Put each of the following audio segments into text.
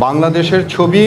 বাংলাদেশের ছবি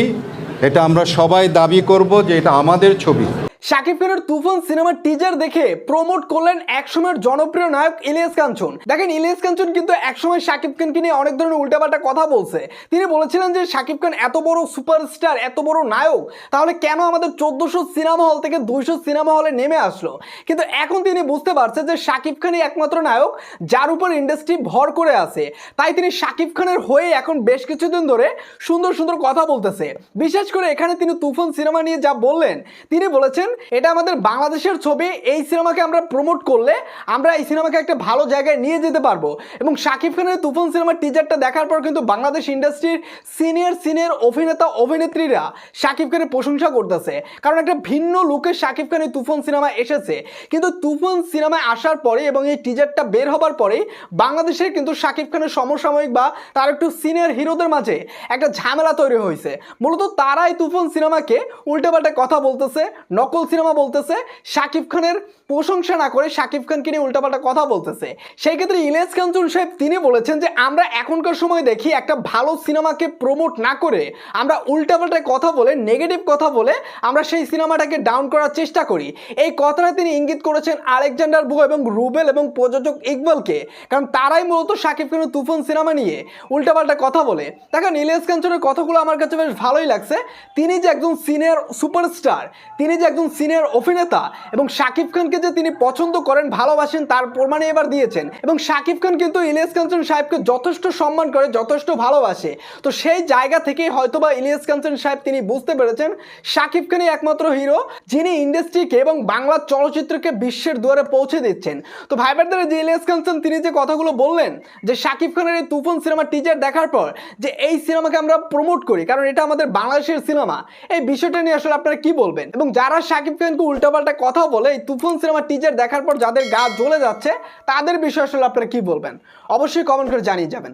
এটা আমরা সবাই দাবি করব যে এটা আমাদের ছবি। শাকিব খানের তুফান সিনেমার টিজার দেখে প্রমোট করলেন একসময়ের জনপ্রিয় নায়ক ইলিয়াস কাঞ্চন। দেখেন, ইলিয়াস কাঞ্চন কিন্তু একসময় শাকিব খানকে নিয়ে অনেক ধরনের উল্টাপাল্টা কথা বলছে। তিনি বলেছিলেন যে, শাকিব খান এত বড় সুপারস্টার এত বড় নায়ক, তাহলে কেন আমাদের চোদ্দশো সিনেমা হল থেকে দুইশো সিনেমা হলে নেমে আসলো? কিন্তু এখন তিনি বুঝতে পারছে যে, শাকিব খানই একমাত্র নায়ক যার উপর ইন্ডাস্ট্রি ভর করে আছে। তাই তিনি শাকিব খানের হয়ে এখন বেশ কিছুদিন ধরে সুন্দর সুন্দর কথা বলতেছে। বিশেষ করে এখানে তিনি তুফান সিনেমা নিয়ে যা বললেন, তিনি বলেছেন এটা আমাদের বাংলাদেশের ছবি। এই সিনেমাকে আমরা প্রমোট করলে আমরা এই সিনেমাকে একটা ভালো জায়গায় নিয়ে যেতে পারব। এবং শাকিব খানের তুফান সিনেমার টিজারটা দেখার পর কিন্তু বাংলাদেশ ইন্ডাস্ট্রির সিনিয়র সিনিয়র অভিনেতা, অভিনেত্রীরা শাকিব খানের প্রশংসা করতেছে। কারণ একটা ভিন্ন লুকে শাকিব খানের তুফান সিনেমা এসেছে। কিন্তু তুফান সিনেমায় আসার পরে এবং এই টিজারটা বের হবার পরে বাংলাদেশের কিন্তু শাকিব খানের সমসাময়িক বা তার একটু সিনিয়র হিরোদের মাঝে একটা ঝামেলা তৈরি হয়েছে। মূলত তারাই তুফান সিনেমাকে উল্টাপাল্টা কথা বলতেছে, নকল সিনেমা বলতেছে, শাকিব খানের প্রশংসা না করে শাকিব খানকে নিয়ে উল্টাপাল্টা কথা বলতেছে। সেই ক্ষেত্রে ইলিয়াস কাঞ্চন সাহেব তিনি বলেছেন যে, আমরা এখনকার সময় দেখি একটা ভালো সিনেমাকে প্রমোট না করে আমরা উল্টাপাল্টা কথা বলে নেগেটিভ কথা বলে আমরা সেই সিনেমাটাকে ডাউন করার চেষ্টা করি। এই কথাটা তিনি ইঙ্গিত করেছেন আলেকজান্ডার বু এবং রুবেল এবং প্রযোজক ইকবালকে। কারণ তারাই মূলত শাকিব খানের তুফান সিনেমা নিয়ে উল্টাপাল্টা কথা বলে। দেখেন, ইলিয়াস কাঞ্চনের কথাগুলো আমার কাছে বেশ ভালোই লাগছে। তিনি যে একজন সিনিয়র সুপারস্টার, তিনি যে একজন সিনিয়র অভিনেতা এবং শাকিব খানকে যে তিনি পছন্দ করেন, ভালোবাসেন, তার প্রমাণে এবার দিয়েছেন। এবং শাকিব খান কিন্তু ইলিয়াস কাঞ্চন সাহেবকে যথেষ্ট সম্মান করে, যথেষ্ট ভালোবাসে। তো সেই জায়গা থেকেই হয়তোবা ইলিয়াস কাঞ্চন সাহেব তিনি বুঝতে পেরেছেন, শাকিব খানই একমাত্র হিরো যিনি ইন্ডাস্ট্রিকে এবং বাংলা চলচ্চিত্রকে বিশ্বের দুয়ারে পৌঁছে দিচ্ছেন। তো ভাইবারদের যে ইলিয়াস কাঞ্চন তিনি যে কথাগুলো বললেন, যে শাকিব খানের এই তুফান সিনেমা টিজার দেখার পর যে এই সিনেমাকে আমরা প্রমোট করি, কারণ এটা আমাদের বাংলাদেশের সিনেমা। এই বিষয়টা নিয়ে আসলে আপনারা কি বলবেন? এবং যারা শাকিব খানকে উল্টাপাল্টা কথা বলে এই তুফান সিনেমার টিজার দেখার পর যাদের গা জ্বলে যাচ্ছে, তাদের বিষয়ে আসলে আপনারা কি বলবেন? অবশ্যই কমেন্ট করে জানিয়ে যাবেন।